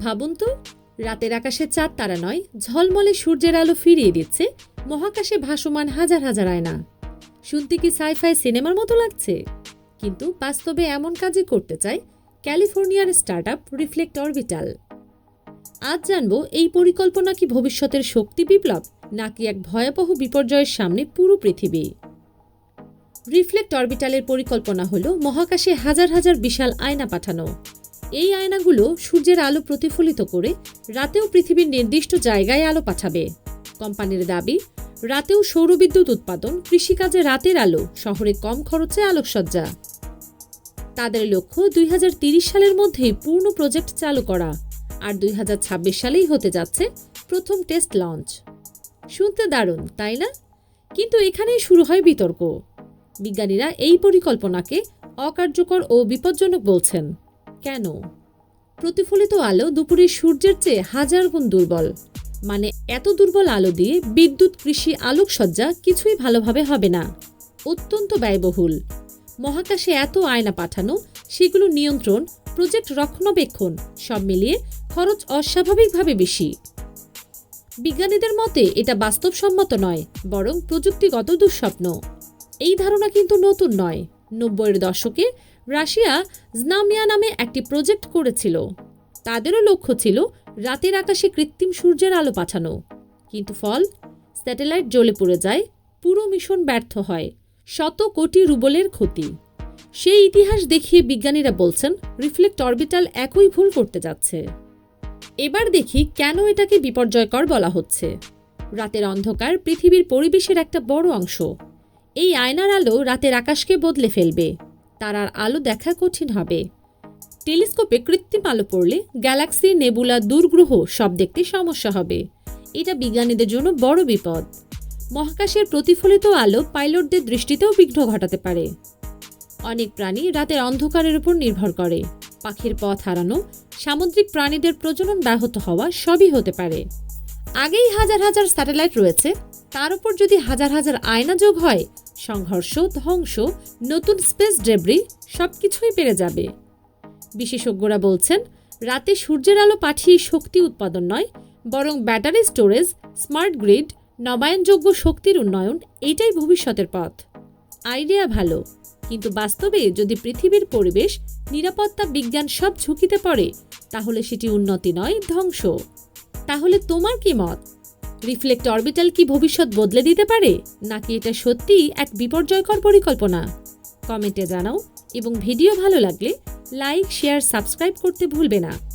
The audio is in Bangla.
ভাবুন তো, রাতের আকাশে চাঁদ, তারা নয়, ঝলমলে সূর্যের আলো ফিরিয়ে দিচ্ছে, মহাকাশে ভাসমান হাজার হাজার আয়না। শুনতে কি সাইফাই সিনেমার মতো লাগছে? কিন্তু বাস্তবে এমন কাজই করতে চায় ক্যালিফোর্নিয়ার স্টার্ট আপ রিফ্লেক্ট অরবিটাল। আজ জানব, এই পরিকল্পনা কি ভবিষ্যতের শক্তি বিপ্লব, নাকি এক ভয়াবহ বিপর্যয়ের সামনে পুরো পৃথিবী? রিফ্লেক্ট অরবিটালের পরিকল্পনা হল মহাকাশে হাজার হাজার বিশাল আয়না পাঠানো। এই আয়নাগুলো সূর্যের আলো প্রতিফলিত করে রাতেও পৃথিবীর নির্দিষ্ট জায়গায় আলো পাঠাবে। কোম্পানির দাবি, রাতেও সৌরবিদ্যুৎ উৎপাদন কৃষিকাজে রাতের আলো, শহরে কম খরচে আলোকসজ্জা। তাদের লক্ষ্য দুই সালের মধ্যেই পূর্ণ প্রজেক্ট চালু করা, আর দুই হাজার ছাব্বিশ সালেই হতে যাচ্ছে প্রথম টেস্ট লঞ্চ। শুনতে দারুণ, তাই না? কিন্তু এখানেই শুরু হয় বিতর্ক। বিজ্ঞানীরা এই পরিকল্পনাকে অকার্যকর ও বিপজ্জনক বলছেন। কেন? প্রতিফলিত আলো দুপুরে সূর্যের চেয়ে হাজার গুণ দুর্বল। মানে এত দুর্বল আলো দিয়ে বিদ্যুৎ, কৃষি, আলোকসজ্জা কিছুই ভালোভাবে হবে না। অত্যন্ত ব্যয়বহুল। মহাকাশে এত আয়না পাঠানো, সেগুলো নিয়ন্ত্রণ, প্রজেক্ট রক্ষণাবেক্ষণ, সব মিলিয়ে খরচ অস্বাভাবিকভাবে বেশি। বিজ্ঞানীদের মতে এটা বাস্তবসম্মত নয়, বরং প্রযুক্তিগত দুঃস্বপ্ন। এই ধারণা কিন্তু নতুন নয়। নব্বইয়ের দশকে রাশিয়া জনামিয়া নামে একটি প্রজেক্ট করেছিল। তাদেরও লক্ষ্য ছিল রাতের আকাশে কৃত্রিম সূর্যের আলো পাঠানো। কিন্তু ফল, স্যাটেলাইট জ্বলে পড়ে যায়, পুরো মিশন ব্যর্থ হয়। শত কোটি রুবলের ক্ষতি। সেই ইতিহাস দেখিয়ে বিজ্ঞানীরা বলছেন, রিফ্লেক্ট অরবিটাল একই ভুল করতে যাচ্ছে। এবার দেখি কেন এটাকে বিপর্যয়কর বলা হচ্ছে। রাতের অন্ধকার পৃথিবীর পরিবেশের একটা বড় অংশ। এই আয়নার আলো রাতের আকাশকে বদলে ফেলবে। তারার আলো দেখা কঠিন হবে। টেলিস্কোপে কৃত্রিম আলো পড়লে গ্যালাক্সি, নেবুলা, দূরগ্রহ সব দেখতে সমস্যা হবে। এটা বিজ্ঞানীদের জন্য বড় বিপদ। মহাকাশের প্রতিফলিত আলো পাইলটদের দৃষ্টিতেও বিঘ্ন ঘটাতে পারে। অনেক প্রাণী রাতের অন্ধকারের উপর নির্ভর করে। পাখির পথ হারানো, সামুদ্রিক প্রাণীদের প্রজনন ব্যাহত হওয়া সবই হতে পারে। আগেই হাজার হাজার স্যাটেলাইট রয়েছে তার উপর যদি হাজার হাজার আয়না যোগ হয়, সংঘর্ষ, ধ্বংস, নতুন স্পেস ডেব্রি সবকিছুই বেড়ে যাবে। বিশেষজ্ঞরা বলছেন, রাতে সূর্যের আলো পাঠিয়ে শক্তি উৎপাদন নয়, বরং ব্যাটারি স্টোরেজ, স্মার্ট গ্রিড, নবায়নযোগ্য শক্তির উন্নয়ন, এটাই ভবিষ্যতের পথ। আইডিয়া ভালো, কিন্তু বাস্তবে যদি পৃথিবীর পরিবেশ, নিরাপত্তা বিজ্ঞান সব ঝুঁকিতে পড়ে, তাহলে সেটি উন্নতি নয়, ধ্বংস। তাহলে তোমার কি মত? রিফ্লেক্ট অরবিটাল কি ভবিষ্যৎ বদলে দিতে পারে? নাকি এটা সত্যিই এক বিপর্যয়কর পরিকল্পনা? কমেন্টে জানাও, এবং ভিডিও ভালো লাগলে লাইক, শেয়ার, সাবস্ক্রাইব করতে ভুলবে না।